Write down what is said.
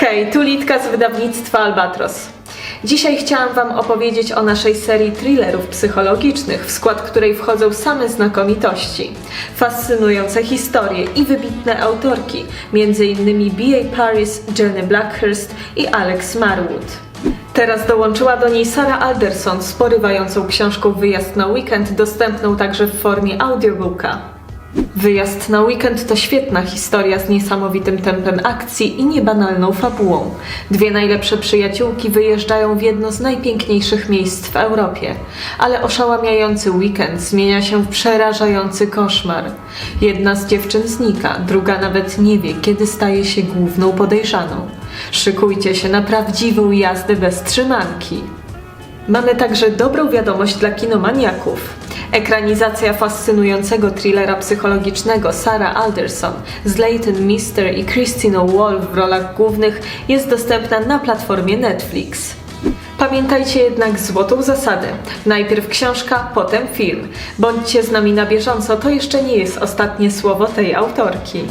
Hej, tu Litka z wydawnictwa Albatros. Dzisiaj chciałam Wam opowiedzieć o naszej serii thrillerów psychologicznych, w skład której wchodzą same znakomitości. Fascynujące historie i wybitne autorki, m.in. B.A. Paris, Jenny Blackhurst i Alex Marwood. Teraz dołączyła do niej Sara Alderson z porywającą książką Wyjazd na weekend, dostępną także w formie audiobooka. Wyjazd na weekend to świetna historia z niesamowitym tempem akcji i niebanalną fabułą. Dwie najlepsze przyjaciółki wyjeżdżają w jedno z najpiękniejszych miejsc w Europie, ale oszałamiający weekend zmienia się w przerażający koszmar. Jedna z dziewczyn znika, druga nawet nie wie, kiedy staje się główną podejrzaną. Szykujcie się na prawdziwą jazdę bez trzymanki. Mamy także dobrą wiadomość dla kinomaniaków. Ekranizacja fascynującego thrillera psychologicznego Sarah Alderson z Leighton Mister i Christina Wall w rolach głównych jest dostępna na platformie Netflix. Pamiętajcie jednak złotą zasadę. Najpierw książka, potem film. Bądźcie z nami na bieżąco, to jeszcze nie jest ostatnie słowo tej autorki.